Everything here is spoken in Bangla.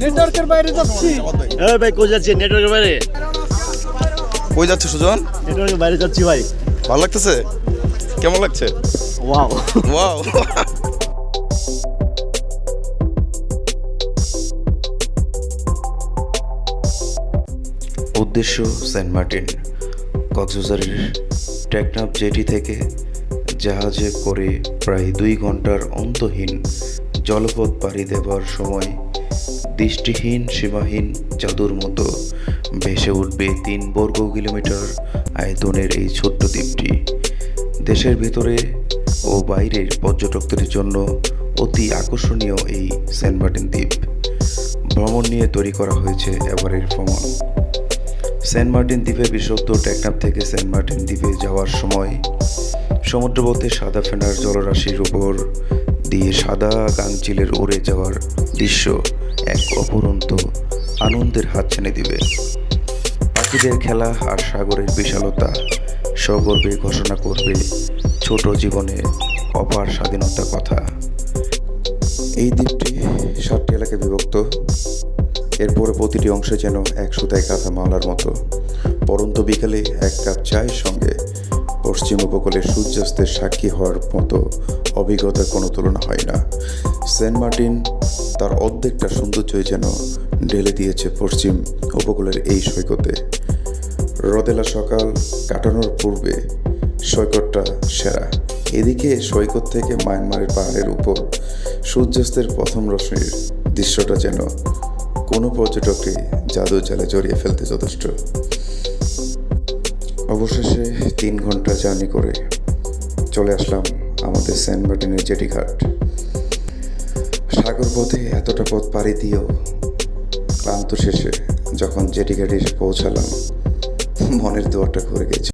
নেটওয়ার্কের বাইরে যাচ্ছি। এই ভাই যাচ্ছি নেটওয়ার্কের বাইরে? কই যাচ্ছে সুজন? নেটওয়ার্কের বাইরে যাচ্ছি ভাই। ভালো লাগতেছে? কেমন লাগছে? ওয়াও ওয়াও উদ্দেশ্য সেন্ট মার্টিন কক্সবাজারের টেকনাফ জেটি থেকে জাহাজে করে প্রায় দুই ঘণ্টার অন্তহীন জলপথ পাড়ি দেবার সময় দৃষ্টিহীন, সীমাহীন জাদুর মতো ভেসে উঠবে তিন বর্গ কিলোমিটার আয়তনের এই ছোট্ট দ্বীপটি। দেশের ভিতরে ও বাইরের পর্যটকদের জন্য অতি আকর্ষণীয় এই সেন্ট মার্টিন দ্বীপ। ভ্রমণ নিয়ে তৈরি করা হয়েছে এবারের ভ্রমণ। সেন্ট মার্টিন দ্বীপে বিশুদ্ধ টেকনাফ থেকে সেন্ট মার্টিন দ্বীপে যাওয়ার সময় সমুদ্রপথে সাদা ফেনার জলরাশির উপর দিয়ে সাদা গাংচিলের উড়ে যাওয়ার দৃশ্য এক অপরন্ত আনন্দের হাত ছেনে দিবে। পাখিদের খেলা আর সাগরের বিশালতা সগর্বে ঘোষণা করবে ছোট জীবনে অপার স্বাধীনতার কথা। এই দ্বীপটি সাতটি এলাকায় বিভক্ত। এরপরে প্রতিটি অংশে যেন এক সুতায় কাঁথা মালার মতো। পরন্ত বিকালে এক কাপ চায়ের সঙ্গে পশ্চিম উপকূলে সূর্যাস্তের সাক্ষী হওয়ার মতো অভিজ্ঞতার কোনো তুলনা হয় না। সেন্ট মার্টিন তার অর্ধেকটা সৌন্দর্যই যেন ঢেলে দিয়েছে পশ্চিম উপকূলের এই সৈকতে। রদেলা সকাল কাটানোর পূর্বে সৈকতটা সেরা। এদিকে সৈকত থেকে মায়ানমারের পাহাড়ের উপর সূর্যাস্তের প্রথম রশ্মির দৃশ্যটা যেন কোনো পর্যটককে জাদু জালে জড়িয়ে ফেলতে যথেষ্ট। অবশেষে তিন ঘণ্টা জার্নি করে চলে আসলাম আমাদের সেন্ট মার্টিনের জেটিঘাট সাগর পথে এতটা পথ পাড়ি দিয়েও ক্লান্ত শেষে যখন জেটিঘাটে এসে পৌঁছালাম, মনের দোয়ারটা ঘুরে গেছে।